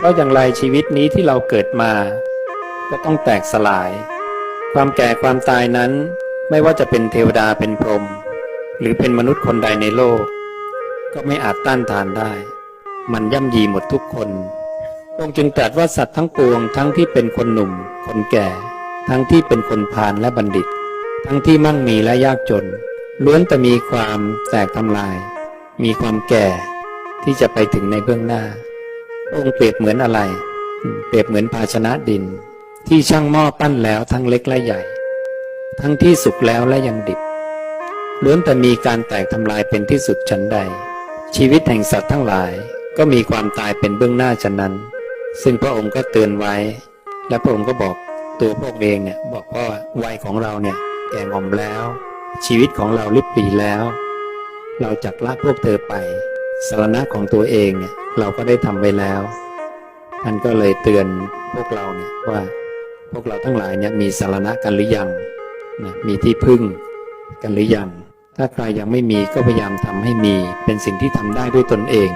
เพราะอย่างไรชีวิตนี้ที่เราเกิดมา ก็ต้องแตกสลาย ความแก่ความตายนั้น ไม่ว่าจะเป็นเทวดาเป็นพรหมหรือเป็นมนุษย์คนใดในโลก ก็ไม่อาจต้านทานได้ มันย่ำยีหมดทุกคนองค์จึงตรัสว่าสัตว์ทั้งปวงทั้งที่เป็นคนหนุ่ม คนแก่ ทั้งที่เป็นคนพาลและบัณฑิต ทั้งที่มั่งมีและยากจน ล้วนแต่มีความแตกทำลาย มีความแก่ที่จะไปถึงในเบื้องหน้า องค์เปรียบเหมือนอะไร เปรียบเหมือนภาชนะดิน ที่ช่างหม้อปั้นแล้วทั้งเล็กและใหญ่ ทั้งที่สุกแล้วและยังดิบล้วนแต่มีการแตกทำลายเป็นที่สุดชั้นใด ชีวิตแห่งสัตว์ทั้งหลายก็มีความตายเป็นเบื้องหน้าฉะนั้น ซึ่งพระองค์ก็เตือนไว้ และพระองค์ก็บอกตัวพระองค์เองเนี่ยบอกว่าวัยของเราเนี่ยแก่งอมแล้ว ชีวิตของเราลิบหลีแล้ว เราจักละพวกเธอไป สารณะของตัวเองเนี่ยเราก็ได้ทำไว้แล้ว ท่านก็เลยเตือนพวกเราเนี่ยว่าพวกเราทั้งหลายเนี่ยมีสารณะกันหรือยังนะมีที่พึ่งกันหรือยัง ถ้าใครยังไม่มีก็พยายามทำให้มีเป็นสิ่งที่ทำได้ด้วยตนเอง